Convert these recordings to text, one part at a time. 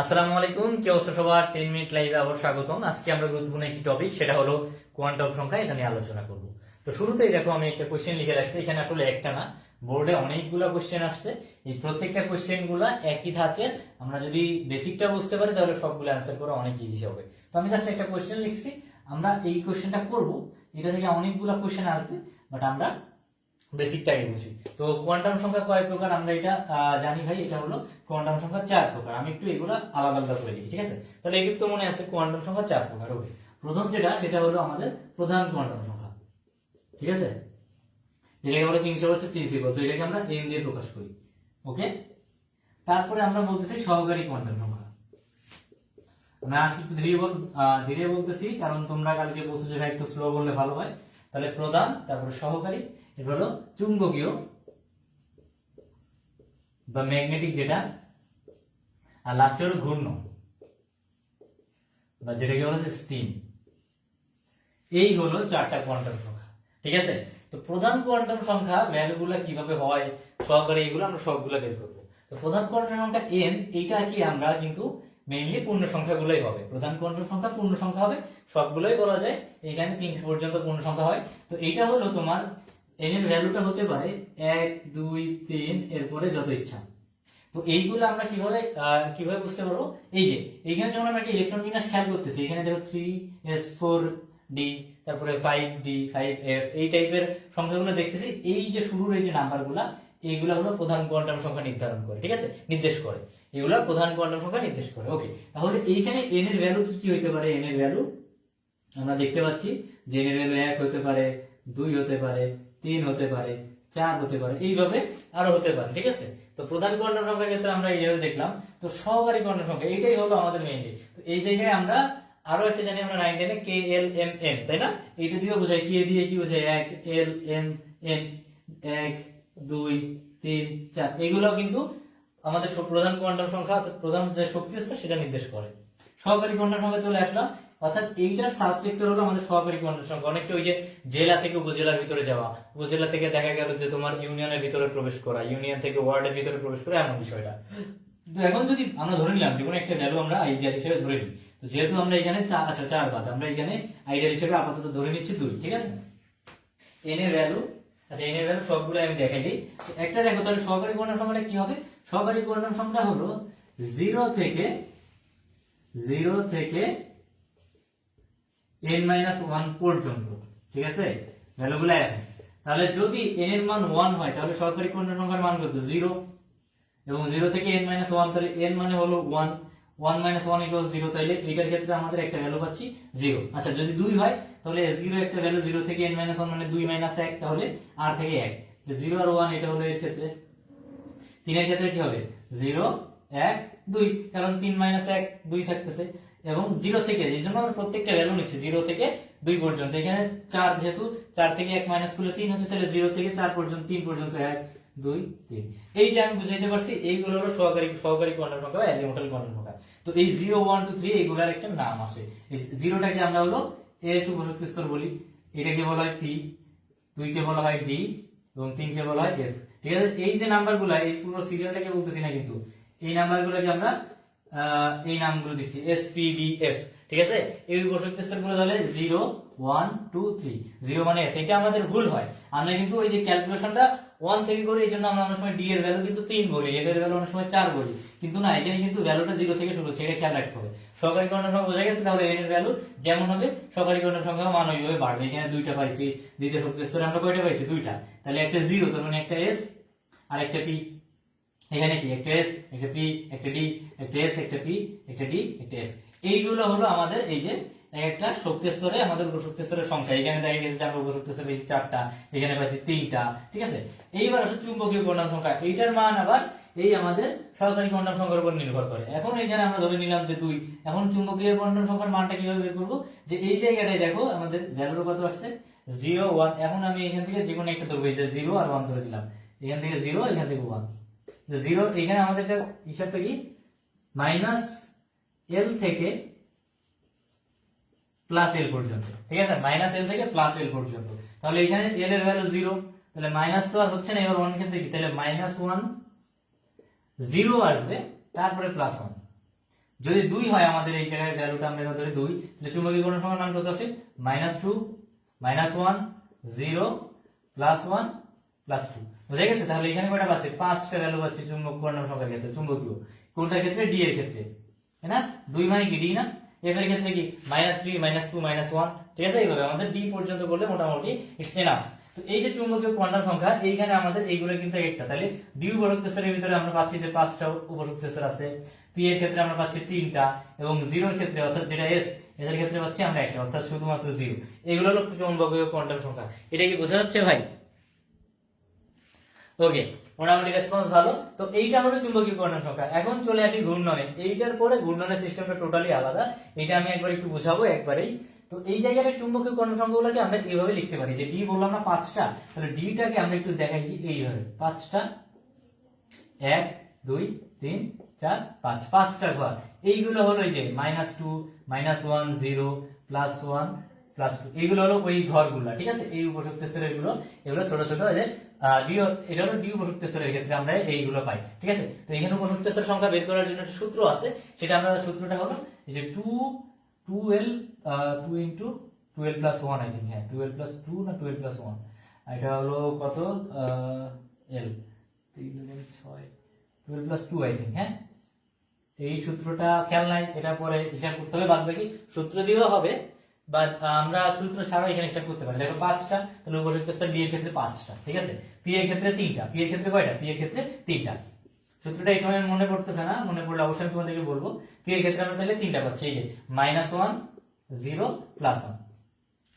আসসালামু আলাইকুম, কি অবস্থা সবার? টেন মিনিট লাইভে আবার স্বাগতম। আজকে আমরা গুরুত্বপূর্ণ একটি টপিক সেটা হলো কোয়ান্টাম সংখ্যা, এটা নিয়ে আলোচনা করব। তো শুরুতেই দেখো, আমি একটা কোশ্চেন লিখে রাখছি। এখানে আসলে একটা না বোর্ডে অনেকগুলো কোশ্চেন আসছে। এই প্রত্যেকটা কোশ্চেনগুলা একই ধাঁচের। আমরা যদি বেসিকটা বুঝতে পারি, তাহলে সবগুলো অ্যান্সার করা অনেক ইজি হবে। তো আমি জাস্ট একটা কোশ্চেন লিখছি। আমরা এই কোশ্চেনটা করব। এটা থেকে অনেকগুলো কোশ্চেন আসবে বাট আমরা বেসিকটাকে বুঝি। তো কোয়ান্টাম সংখ্যা কয় প্রকার আমরা এটা জানি ভাই, এটা হলো কোয়ান্টাম সংখ্যা চার প্রকার। আমি একটু এগুলো আলাদা আলাদা করে দিই ঠিক আছে? তাহলে এগুলো তো মনে আছে কোয়ান্টাম সংখ্যা চার প্রকার, ওকে। প্রথম যেটা, সেটা হলো আমাদের প্রধান কোয়ান্টাম সংখ্যা, ঠিক আছে? যেটাকে আমরা ইংলিশে বলছে প্রিন্সিপাল তো এটাকে আমরা এন দিয়ে প্রকাশ করি, ওকে? তারপরে আমরা বলতেছি সহকারী কোয়ান্টাম সংখ্যা। আমরা আজকে একটু ধীরে বল ধীরে বলতেছি, কারণ তোমরা কালকে বলছো যে একটু স্লো বললে ভালো হয়। তাহলে প্রধান, তারপরে সহকারী, এরপর হলো চুম্বকীয় বা ম্যাগনেটিক যেটা, আর লাস্টে হলো ঘূর্ণ, বা যেটাকে বলা হচ্ছে স্পিন এই হলো চারটা কোয়ান্টাম সংখ্যা, ঠিক আছে? তো প্রধান কোয়ান্টাম সংখ্যা ভ্যালুগুলো কীভাবে হয়, সহকারে এগুলো আমরা সবগুলো বের করব। তো প্রধান কোয়ান্টাম সংখ্যা এন এইটা কি আমরা কিন্তু মেইনলি পূর্ণ সংখ্যাগুলোই হবে। প্রধান কোয়ান্টাম সংখ্যা পূর্ণ সংখ্যা হবে, সবগুলোই বলা যায়। এইখানে তিনটে পর্যন্ত পূর্ণ সংখ্যা হয়। তো এইটা হলো তোমার এন এর ভ্যালুটা হতে পারে এক, দুই, তিন, এরপরে যত ইচ্ছা। তো এইগুলো আমরা কীভাবে কীভাবে বুঝতে পারব? এই যে, এইখানে যখন আমরা ইলেকট্রন বিন্যাস খেয়াল করতেছি, এখানে দেখো থ্রি এস ফোর ডি তারপরে ফাইভ ডি ফাইভ এফ এই টাইপের সংখ্যাগুলো দেখতেছি। এই যে শুরুর এই যে নাম্বারগুলা এইগুলা হলো প্রধান কোয়ান্টাম সংখ্যা নির্ধারণ করে, ঠিক আছে? নির্দেশ করে। এগুলা প্রধান কোয়ান্টাম সংখ্যা নির্দেশ করে। ওকে তাহলে এইখানে এন এর ভ্যালু কি কি হইতে পারে? এন এর ভ্যালু আমরা দেখতে পাচ্ছি যে এন এর ভ্যালু এক হতে পারে, দুই হতে পারে, তিন হতে পারে, চার হতে পারে, এইভাবে আরও হতে পারে, ঠিক আছে? তো প্রধান কোয়ান্টাম সংখ্যার ক্ষেত্রে আমরা এইভাবে দেখলাম। তো সহকারী কোয়ান্টাম সংখ্যা এইটাই হলো আমাদের মেইনলি তো এই জায়গায় আমরা আরও একটা জানি, আমরা নাইন টেনে কে এল এম এন তাই না? এইটা দিয়েও বোঝায় কে দিয়ে কি বোঝায়? এক এল এম এন এক, দুই, তিন, চার। এগুলো কিন্তু আমাদের প্রধান কোয়ান্টাম সংখ্যা প্রধান যে শক্তি স্তর সেটা নির্দেশ করে। সহকারী কোয়ান্টাম সংখ্যা চলে আসলাম। অর্থাৎ এইটার সাবসেক্টর হলো আমাদের সহকারী কোয়ান্টাম সংখ্যা। অনেকটা ওই যে জেলা থেকে উপজেলার ভিতরে যাওয়া। উপজেলা থেকে দেখা গেল যে তোমার ইউনিয়নের ভিতরে প্রবেশ করা, ইউনিয়ন থেকে ওয়ার্ডের ভিতরে প্রবেশ করা, এমন বিষয়টা। তো এখন যদি আমরা ধরে নিলাম যে কোনো একটা ভ্যালু আমরা আইডিয়াল হিসেবে ধরে নিই। তো যেহেতু আমরা এখানে চার আচ্ছা চার বাদ, আমরা এখানে আইডিয়াল হিসেবে আপাতত ধরে নিচ্ছি দুই, ঠিক আছে? এন ভ্যালু আচ্ছা সবগুলো আমি দেখাই দিই। একটা দেখো, তাহলে সহকারী সংখ্যাটা কি হবে? সহকারী সংখ্যা হলো জিরো থেকে জিরো থেকে এন মাইনাস ওয়ান পর্যন্ত, ঠিক আছে? ভ্যালুগুলো এক। তাহলে যদি এন এর মান ওয়ান হয়, তাহলে সরকারি কোয়ান্টাম সংখ্যার মান কত? জিরো এবং জিরো থেকে এন মাইনাস ওয়ান তাহলে এন মানে হলো one one minus one equal zero তাহলে এইটার ক্ষেত্রে আমাদের একটা ভ্যালু পাচ্ছি জিরো আচ্ছা যদি দুই হয় তাহলে এস জিরো একটা ভ্যালু জিরো থেকে এন মাইনাস ওয়ান মানে দুই মাইনাস এক, তাহলে আর থেকে এক। জিরো আর ওয়ান এটা হলো এর ক্ষেত্রে? তিনের ক্ষেত্রে কি হবে? জিরো এক, দুই। কারণ তিন মাইনাস এক, দুই থাকতেছে। এবং জিরো থেকে, যে জন্য আমরা প্রত্যেকটা ভ্যালু নিচ্ছি জিরো থেকে দুই পর্যন্ত। এখানে চার যেহেতু, চার থেকে এক মাইনাস করলে তিন হচ্ছে, তাহলে জিরো থেকে চার পর্যন্ত, তিন পর্যন্ত এক, দুই, তিন। এই যে আমি বুঝাইতে পারছি, এইগুলো হলো সহকারী সহকারী কোয়ান্টাম সংখ্যা বা অ্যাজিমুটাল কোয়ান্টাম সংখ্যা। তো এই জিরো ওয়ান টু থ্রি এইগুলোর একটা নাম আসে। এই জিরোটাকে আমরা হলো উপযুক্ত স্তর বলি এটাকে বলা হয় পি দুইকে বলা হয় ডি এবং তিনকে বলা হয় এফ ঠিক আছে? এই যে নাম্বারগুলো, এই পুরো সিরিয়ালটাকে বলতেছি না কিন্তু, এই নাম্বারগুলোকে আমরা এই নামগুলো দিচ্ছি এস পি ডি এফ ঠিক আছে? এই উপযুক্ত স্তরগুলো তাহলে zero one two three zero মানে এস এটা আমাদের ভুল হয়। আমরা কিন্তু ওই যে ক্যালকুলেশনটা ওয়ান থেকে করি এই জন্য আমরা অনেক সময় ডি এর ভ্যালু কিন্তু তিন বলি এর ভ্যালু অনেক সময় চার বলি। কিন্তু না, এখানে কিন্তু ভ্যালুটা জিরো থেকে শুরু হচ্ছে, এটা খেয়াল রাখতে হবে। সরকারি কোয়ান্টাম সংখ্যা বোঝা গেছে, তাহলে এর ভ্যালু যেমন হবে, সরকারি কোয়ান্টাম সংখ্যা মান ওইভাবে বাড়বে। এখানে দুইটা পাইছি, দ্বিতীয় শক্তি স্তরে আমরা কয়টা পাইছি? দুইটা। তাহলে একটা জিরো তার মানে একটা এস আর একটা পি এখানে কি? একটা এস একটা পি একটা ডি একটা এস একটা পি একটা ডি একটা এফ এইগুলো হলো আমাদের এই যে একটা শক্তি স্তরে, আমাদের উপশক্তি স্তরের সংখ্যা। এখানে দেখা গেছে যে আমরা উপশক্তি স্তরে পেয়েছি চারটা, এখানে পাইছি তিনটা, ঠিক আছে? এইবার আসলে চুম্বকীয় কোণাম সংখ্যা। এইটার মান আবার এই আমাদের সরকারি কোণাম সংখ্যার উপর নির্ভর করে। এখন এখানে আমরা ধরে নিলাম যে দুই। এখন চুম্বকীয় কোণাম সংখ্যার মানটা কীভাবে বের করব? যে এই জায়গাটায় দেখো, আমাদের ভ্যালুর কত আসছে? জিরো ওয়ান এখন আমি এখান থেকে যে কোনো একটা ধরবো জিরো আর ওয়ান ধরে দিলাম এখান থেকে জিরো এখান থেকে ওয়ান জিরো এখানে আমাদের হিসাবটা কি? মাইনাস এল থেকে প্লাস এল পর্যন্ত, ঠিক আছে? মাইনাস এল থেকে প্লাস এল পর্যন্ত। তাহলে এখানে এল এর ভ্যালু জিরো তাহলে মাইনাস তো আর হচ্ছে না, এবার ওয়ান ক্ষেত্রে কি? তাহলে মাইনাস ওয়ান জিরো আসবে, তারপরে প্লাস ওয়ান যদি দুই হয় আমাদের এই জায়গায় ভ্যালুটা আমরা ধরি দুই, তাহলে চুম্বকীয় কোণ সংখ্যার মান কত আসে? Minus two minus one zero plus one plus two বুঝা গেছে? তাহলে এখানে কয়টা পাচ্ছে? পাঁচটা ভ্যালু পাচ্ছে চুম্বক কোণ সংখ্যার ক্ষেত্রে, চুম্বকীয়। কোনটার ক্ষেত্রে? ডি এর ক্ষেত্রে। তাই না? দুই মানে কি? ডি না? এফ এর ক্ষেত্রে কি? Minus three minus two minus one ঠিক আছে? এইভাবে আমাদের ডি পর্যন্ত করলে মোটামুটি ইটস এনাফ তো এই যে চুম্বকীয় কোয়ান্টাম সংখ্যা, এইখানে আমাদের এইগুলো কিন্তু একটা। তাহলে ডি উপশক্তি স্তরের ভিতরে আমরা পাচ্ছি যে পাঁচটা উপশক্তি স্তর আছে। পি এর ক্ষেত্রে আমরা পাচ্ছি তিনটা এবং জিরোর ক্ষেত্রে অর্থাৎ যেটা এস এদের ক্ষেত্রে পাচ্ছি আমরা একটা, অর্থাৎ শুধুমাত্র জিরো এগুলো হলো চুম্বকীয় কোয়ান্টাম সংখ্যা। এটা কি বোঝা যাচ্ছে ভাই? ওকে মোটামুটি রেসপন্স ভালো। তো এইটা হলো চুম্বকীয় কোয়ান্টাম সংখ্যা এখন চলে আসি ঘূর্ণনে। এইটার পরে ঘূর্ণনের সিস্টেমটা টোটালি আলাদা। এটা আমি একবার একটু বুঝাবো একবারেই। তো এই জায়গায় চুম্বকীয় কোয়ান্টাম সংখ্যাগুলোকে আমরা এইভাবে লিখতে পারি যে ডি বললাম না পাঁচটা। তাহলে ডিটাকে আমরা একটু দেখাই যে এইভাবে। পাঁচটা, এক, দুই, তিন, চার, পাঁচ। পাঁচটা ঘর। এইগুলো হলো এই যে minus two minus one zero plus one plus two এইগুলো হলো ওই ঘরগুলো, ঠিক আছে? এই উপশক্তি স্তরেরগুলো, এগুলো ছোট ছোট যে এটা হলো ডি উপশক্তি স্তরের ক্ষেত্রে আমরা এইগুলো পাই, ঠিক আছে? তো এখানে উপশক্তি স্তরের সংখ্যা বের করার জন্য একটা সূত্র আছে, সেটা আমরা সূত্রটা হলো যে two two twelve two into twelve plus one I think হ্যাঁ টুয়েলভ প্লাস টু না টুয়েলভ প্লাস ওয়ান এটা হলো কত? এল তিন ছয় twelve plus two I think হ্যাঁ? এই সূত্রটা খেয়াল নাই, এটা পরে হিসাব করতে হবে, বাদ বাকি সূত্র দিয়েও হবে বা আমরা সূত্র ছাড়াও এখানে হিসাব করতে পারি। দেখো পাঁচটা, তাহলে উপযুক্ত স্তর ডি এর ক্ষেত্রে পাঁচটা, ঠিক আছে? পি এর ক্ষেত্রে তিনটা পি এর ক্ষেত্রে কয়টা? পি এর ক্ষেত্রে তিনটা। সূত্রটা এই সময় মনে পড়তেছে না, মনে পড়লে অবশ্যই আমি তোমাদেরকে বলব। পি এর ক্ষেত্রে আমরা তাহলে তিনটা পাচ্ছি, এই যে minus one zero plus one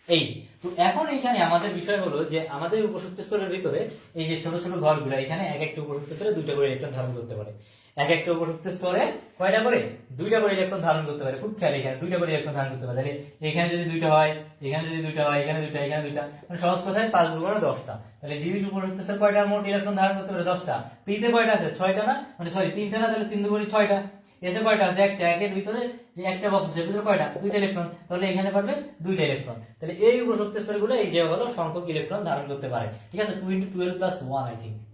এই তো এখন এইখানে আমাদের বিষয় হলো যে আমাদের উপশক্তি স্তরের ভিতরে এই যে ছোট ছোট ঘরগুলো, এখানে এক একটা উপশক্তি স্তরে দুইটা করে ইলেকট্রন ধারণ করতে পারে। এক একটা উপশক্তি স্তরে কয়টা করে? দুইটা করে ইলেকট্রন ধারণ করতে পারে। খুব খেয়াল এখানে। দুইটা করে ইলেকট্রন ধারণ করতে পারে। তাহলে এখানে যদি দুইটা হয়, এখানে যদি দুইটা হয়, এখানে দুইটা এখানে দুইটা। মানে সহজ কথায় পাঁচ দুগুণে দশটা। তাহলে ডিউজ উপশক্তি স্তর কয়টা? মোট ইলেকট্রন ধারণ করতে পারে দশটা। পিতে কয়টা আছে? ছয়টা না? মানে সরি, তিনটা না? তাহলে তিন দুগুণে ছয়টা। এসে কয়টা আছে? একটা। একের ভিতরে যে একটা বক্স আছে ভিতরে কয়টা? দুইটা ইলেকট্রন। তাহলে এখানে পাবে দুইটা ইলেকট্রন। তাহলে এই উপশক্তি স্তরগুলো এই যে হলো সংখ্যক ইলেকট্রন ধারণ করতে পারে। ঠিক আছে? Two into twelve plus one I think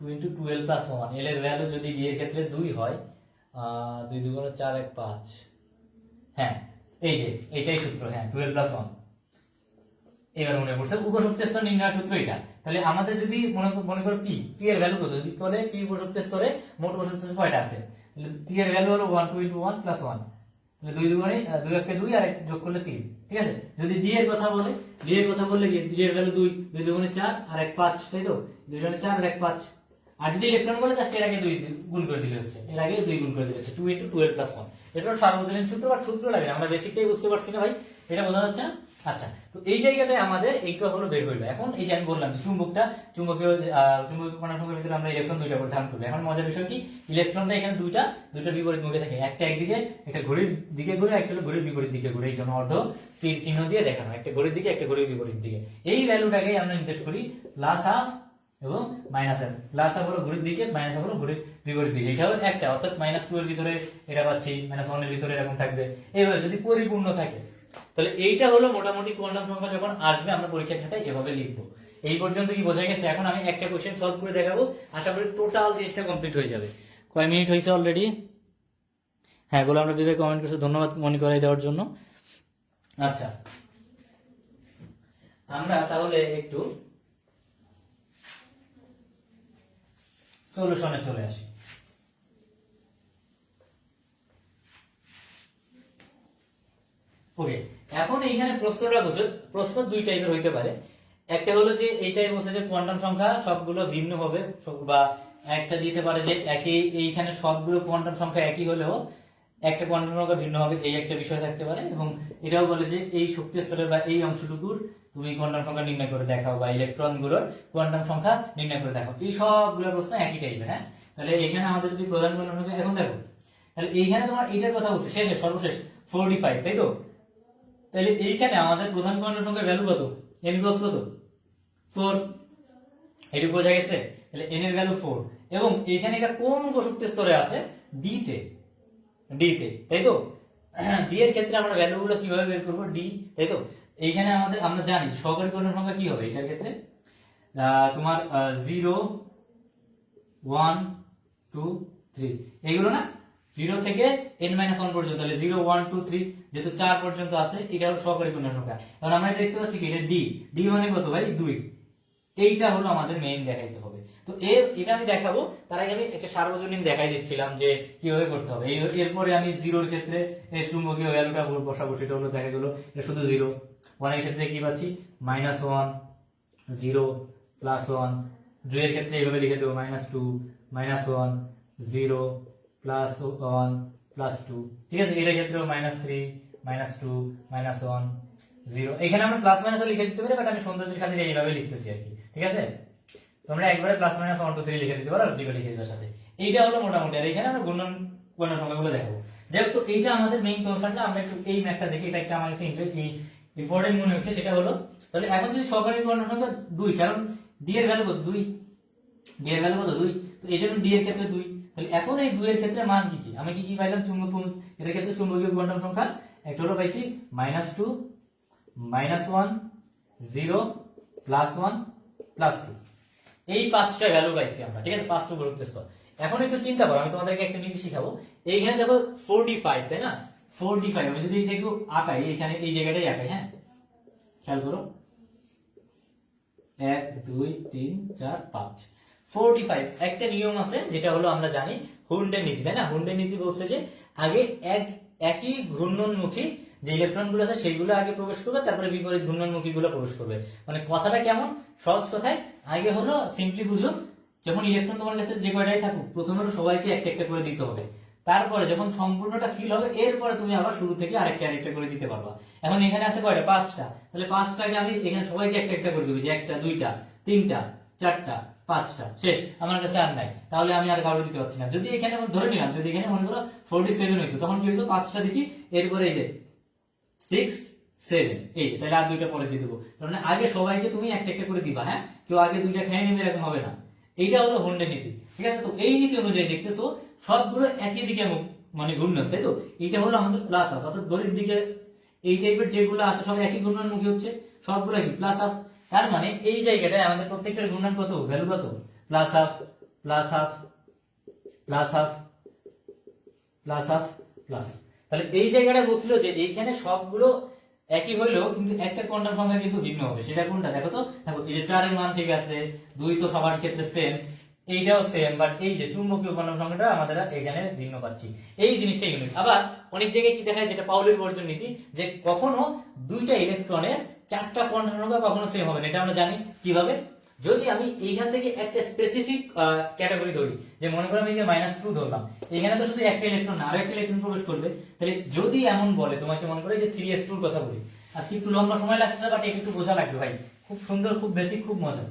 two into twelve plus one l এর ভ্যালু যদি এর ক্ষেত্রে দুই হয় দুই দুগুণে চার এক পাঁচ। হ্যাঁ এই যে এইটাই সূত্র হ্যাঁ টুয়েলভ প্লাস ওয়ান এবার মনে পড়ছে উপশক্তি স্তর নির্ণয় সূত্র এটা। তাহলে আমাদের যদি মনে মনে করো পি পি এর ভ্যালু কত? যদি বলে পি উপশক্তি স্তরে মোট স্তর কয়টা আছে? পি এর ভ্যালু হলো one two into one plus one দুই দুগুণে দুই একে দুই আর যোগ করলে তিন, ঠিক আছে? যদি ডি এর কথা বলে ডি এর কথা বললে ডি এর ভ্যালু দুই দুই দুগুণে চার আর এক পাঁচ, তাই তো? দুই দুগুণে চার আর এক পাঁচ। আর যদি ইলেকট্রন বলে জাস্ট এর আগে দুই গুণ করে দিলে হচ্ছে। এর আগে দুই গুণ করে দিলে হচ্ছে। Two into twelve plus one এটা সার্বজনীন সূত্র বা সূত্র লাগে আমরা বেসিকটাই বুঝতে পারছি না ভাই। এটা বোঝা যাচ্ছে আচ্ছা তো এই জায়গাটায় আমাদের এইটা হলো বের হইল এখন এই যে আমি বললাম যে চুম্বকটা চুম্বকীয় চুম্বকীয় কণার ভিতরে আমরা ইলেকট্রন দুইটা করে ধারণ করব। এখন মজার বিষয় কি? ইলেকট্রনটা এখানে দুইটা দুইটা বিপরীত মুখে থাকে। একটা একদিকে, একটা ঘড়ির দিকে ঘুরে, একটা হলো ঘড়ির বিপরীত দিকে ঘুরে। এই জন্য অর্ধ তীর চিহ্ন দিয়ে দেখানো। একটা ঘড়ির দিকে, একটা ঘড়ির বিপরীত দিকে। এই ভ্যালুটাকেই আমরা নির্দেশ করি প্লাস হাফ এবং মাইনাস এন প্লাস হাফ হলো ঘড়ির দিকে মাইনাস হাফ হলো ঘড়ির বিপরীত দিকে। এটা হলো একটা, অর্থাৎ মাইনাস টু এর ভিতরে এটা পাচ্ছি মাইনাস ওয়ানের ভিতরে এরকম থাকবে। এইভাবে যদি পরিপূর্ণ থাকে, তাহলে এইটা হলো মোটামুটি কোয়ান্টাম সংখ্যা যখন আসবে, আমরা পরীক্ষার খাতায় এভাবে লিখব। এই পর্যন্ত কি বোঝা গেছে? এখন আমি একটা কোশ্চেন সলভ করে দেখাবো। আশা করি টোটাল জিনিসটা কমপ্লিট হয়ে যাবে। কয় মিনিট হয়েছে অলরেডি হ্যাঁ গোলাম আমরা বিবেক কমেন্ট করছে, ধন্যবাদ মনে করাই দেওয়ার জন্য। আচ্ছা আমরা তাহলে একটু সলিউশনে চলে আসি। ওকে এখন এইখানে প্রশ্নটা বুঝো, প্রশ্ন দুই টাইপের হইতে পারে। একটা হলো যে এইটাই বলছে যে কোয়ান্টাম সংখ্যা সবগুলো ভিন্ন হবে বা একটা দিতে পারে যে একই এইখানে সবগুলো কোয়ান্টাম সংখ্যা একই হলেও একটা কোয়ান্টাম সংখ্যা ভিন্ন হবে, এই একটা বিষয় থাকতে পারে এবং এটাও বলে যে এই শক্তি স্তরের বা এই অংশটুকুর তুমি কোয়ান্টাম সংখ্যা নির্ণয় করে দেখাও বা ইলেকট্রনগুলোর কোয়ান্টাম সংখ্যা নির্ণয় করে দেখাও। এই সবগুলো প্রশ্ন একই টাইপের হ্যাঁ? তাহলে এখানে আমাদের যদি প্রধান কোয়ান্টাম সংখ্যা এখন দেখো, তাহলে এইখানে তোমার এইটার কথা বলছে, শেষে, সর্বশেষ ফোরটি ফাইভ তাই তো? তাহলে এইখানে আমাদের প্রধান কোয়ান্টাম সংখ্যার ভ্যালু কত? এন কত? ফোর এটুকু বোঝা গেছে? তাহলে এন এর ভ্যালু ফোর এবং এইখানে এটা কোন উপশক্তি স্তরে আছে? ডি তে। ডি তে, তাই তো? ডি এর ক্ষেত্রে আমরা ভ্যালু গুলো কীভাবে বের করব? ডি তাই তো? এইখানে আমাদের, আমরা জানি সহকারী কোণের সংখ্যা কি হবে এটার ক্ষেত্রে? তোমার জিরো ওয়ান টু থ্রি এইগুলো না? জিরো থেকে এন মাইনাস ওয়ান পর্যন্ত, তাহলে জিরো ওয়ান টু থ্রি যেহেতু চার পর্যন্ত আছে, এটা হলো সহকারী পূর্ণ সংখ্যা। কারণ আমরা এটা দেখতে পাচ্ছি কি? এটা ডি ডি মানে কত ভাই? দুই। এইটা হলো আমাদের মেইন দেখাইতে হবে। তো এর, এটা আমি দেখাবো। তার আগে আমি একটা সার্বজনীন দেখাই দিচ্ছিলাম যে কীভাবে করতে হবে। এরপরে আমি জিরোর ক্ষেত্রে চুম্বকীয় ভ্যালুটা বসাবো, সেটা হলো দেখা গেলো এটা শুধু জিরো। ওয়ানের ক্ষেত্রে কি পাচ্ছি? Minus one zero plus one দুইয়ের ক্ষেত্রে এইভাবে লিখে দেবো minus two minus one zero plus one plus two ঠিক আছে? এটার ক্ষেত্রেও minus three minus two minus one zero এখানে আমরা প্লাস মাইনাস লিখে দিতে পারি বাট আমি সৌন্দর্যের খাতিরে এইভাবে লিখতেছি আর কি। ঠিক আছে? তোমরা একবারে plus minus one two three লিখে দিতে পারো আর জিরো লিখে দেওয়ার সাথে। এইটা হলো মোটামুটি। আর এখানে আমরা গুণন গুণন সংখ্যাগুলো দেখাবো। যেহেতু এইটা আমাদের মেইন কনসার্নটা আমরা একটু এই ম্যাথটা দেখি, এটা একটা আমার কাছে ইম্পর্টেন্ট মনে হচ্ছে, সেটা হলো, তাহলে এখন যদি সহকারী গুণন সংখ্যা দুই, কারণ ডি এর ভ্যালু কত? দুই। ডি এর ভ্যালু কত? দুই। তো এই জন্য ডি এর ক্ষেত্রে দুই। তাহলে এখন এই দুইয়ের ক্ষেত্রে মান কি কি? আমি কি কি পাইলাম? চুম্বক এটার ক্ষেত্রে চুম্বকীয় কোয়ান্টাম সংখ্যা একটা হলো পাইছি minus two minus one zero plus one plus two এই পাঁচটা ভ্যালু পাইছি আমরা, ঠিক আছে? পাঁচটা গুরুত্ব স্তর এখন একটু চিন্তা করো, আমি তোমাদেরকে একটা জিনিস শিখাবো। এইখানে দেখো ফোরটি ফাইভ তাই না? ফোরটি ফাইভ আমি যদি এটা একটু আঁকাই, এইখানে এই জায়গাটাই আঁকাই হ্যাঁ? খেয়াল করো। এক, দুই, তিন, চার, পাঁচ। ফোরটি ফাইভ একটা নিয়ম আছে, যেটা হলো আমরা জানি হুন্ডের নীতি, তাই না? হুন্ডের নীতি বলছে যে আগে এক, একই ঘূর্ণনমুখী যে ইলেকট্রনগুলো আছে সেইগুলো আগে প্রবেশ করবে, তারপরে বিপরীত ঘূর্ণনমুখী গুলো প্রবেশ করবে। মানে কথাটা কেমন? সহজ কথায়, আগে হলো সিম্পলি বুঝো, যখন ইলেকট্রন তোমার কাছে যে কয়টাই থাকুক, প্রথমে সবাইকে একটা একটা করে দিতে হবে। তারপরে যখন সম্পূর্ণটা ফিল হবে, এরপরে তুমি আবার শুরু থেকে আরেকটা আরেকটা করে দিতে পারবা। এখন এখানে আছে কয়টা? পাঁচটা। তাহলে পাঁচটাকে আমি এখানে সবাইকে একটা একটা করে দিবি, যে একটা, দুইটা, তিনটা, চারটা, পাঁচটা। শেষ, আমার কাছে আর নাই। তাহলে আমি আর কারও দিতে পারছি না। যদি এখানে ধরে নিলাম, যদি এখানে মনে করো ফোরটি সেভেন হইতো, তখন কি হইতো? পাঁচটা দিছি, এরপরে এই যে সিক্স সেভেন এই তাহলে আর দুইটা পরে দিয়ে দেবো। মানে আগে সবাইকে তুমি একটা একটা করে দিবা হ্যাঁ? কেউ আগে দুইটা খেয়ে নেবে, এরকম হবে না। এইটা হলো হুন্ডের নীতি, ঠিক আছে? তো এই নীতি অনুযায়ী দেখতেছো, সবগুলো একই দিকে মানে ঘূর্ণন, তাই তো? এইটা হলো আমাদের প্লাস আপ অর্থাৎ গরিব দিকে এই টাইপের যেগুলো আছে, সব একই ঘূর্ণনমুখী হচ্ছে, সবগুলো কি প্লাস আপ তার মানে এই জায়গাটায় আমাদের প্রত্যেকটার ঘূর্ণন কত? ভ্যালু কত? Plus half plus half plus half plus half plus তাহলে এই জায়গাটা বলছিল যে এইখানে সবগুলো একই হইলেও কিন্তু একটা কোয়ান্টাম সংখ্যা কিন্তু ভিন্ন হবে। সেটা কোনটা? দেখো তো, দেখো, এই যে চারের মান ঠিক আছে, দুই তো সবার ক্ষেত্রে সেম এইটাও সেম বাট এই যে চুম্বকীয় কোয়ান্টাম সংখ্যাটা আমাদের এখানে ভিন্ন পাচ্ছি। এই জিনিসটা ইউনিক আবার অনেক জায়গায় কি দেখা যায় যেটা পাউলের বর্জন নীতি, যে কখনো দুইটা ইলেকট্রনের চারটা কোয়ান্টাম সংখ্যা কখনো সেম হবে না। এটা আমরা জানি কীভাবে? যদি আমি এইখান থেকে একটা স্পেসিফিক ক্যাটাগরি ধরি, যে মনে করো আমি যে মাইনাস টু ধরলাম, এখানে তো শুধু একটা ইলেকট্রন না আরও একটা ইলেকট্রন প্রবেশ করবে, তাহলে যদি এমন বলে, তোমাকে মনে করে যে থ্রি এস টুর কথা বলি, আজকে একটু লম্বা সময় লাগছে বাট একটু বোঝা লাগবে ভাই, খুব সুন্দর, খুব বেশি খুব মজা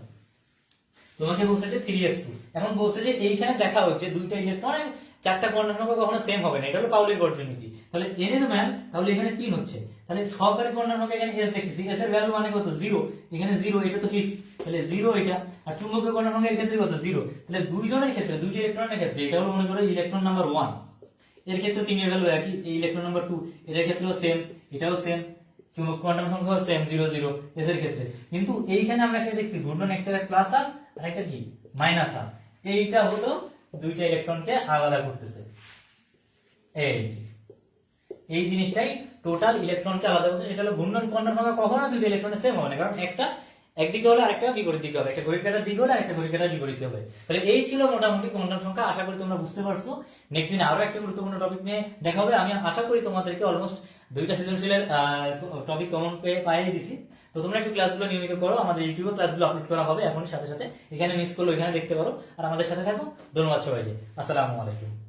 তোমাকে বলছে যে থ্রি এস টু এখন বলছে যে এইখানে দেখা হচ্ছে দুইটা ইলেকট্রন চারটা কোয়ান্টাম সংখ্যা কখনো সেম হবে না, এটা হলো পাউলির বর্জন তাহলে এন এর ম্যান তাহলে এখানে তিন হচ্ছে। তাহলে সহকারী কোয়ান্টাম সংখ্যা এখানে এস দেখতেছি। এস এর ভ্যালু মানে কত? জিরো এখানে জিরো এটা তো ফিক্স তাহলে জিরো এটা। আর চুম্বকীয় কোয়ান্টাম সংখ্যা এর ক্ষেত্রে কত? জিরো তাহলে দুইজনের ক্ষেত্রে, দুইটা ইলেকট্রনের ক্ষেত্রে, এটা হলো মনে করো ইলেকট্রন নাম্বার ওয়ানের ক্ষেত্রে তিনের ভ্যালু একই, এই ইলেকট্রন নাম্বার টু এটার ক্ষেত্রেও সেম এটাও সেম চুম্বক কোয়ান্টাম সংখ্যাও সেম জিরো জিরো এস এর ক্ষেত্রে। কিন্তু এইখানে আমরা একটা দেখছি, ঘূর্ণন একটা প্লাস হাফ আর একটা কি? মাইনাস হাফ এইটা হলো দুইটা ইলেকট্রনকে আলাদা করতেছে। এই। এই জিনিসটাই টোটাল ইলেকট্রনকে আলাদা করছে সেটা হলো ঘূর্ণন কোয়ান্টাম সংখ্যা কখনো দুইটা ইলেকট্রনের সেম হবে না, কারণ একটা একদিকে হলে আরেকটা বিপরীত দিকে হবে, একটা ঘড়ি কাটার দিকে হলে আরেকটা ঘড়ি কাটার বিপরীত হবে। তাহলে এই ছিল মোটামুটি কোয়ান্টাম সংখ্যা, আশা করি তোমরা বুঝতে পারছ। নেক্সট দিন আরও একটা গুরুত্বপূর্ণ টপিক নিয়ে দেখা হবে। আমি আশা করি তোমাদেরকে অলমোস্ট দুইটা সৃজনশীলের টপিক কমন পেয়ে পাইয়ে দিছি। তো তোমরা একটু ক্লাসগুলো নিয়মিত করো, আমাদের ইউটিউবে ক্লাসগুলো আপলোড করা হবে এখন সাথে সাথে। এখানে মিস করল এখানে দেখতে পারো। আর আমাদের সাথে থাকো। ধন্যবাদ সবাইকে। আসসালামু আলাইকুম।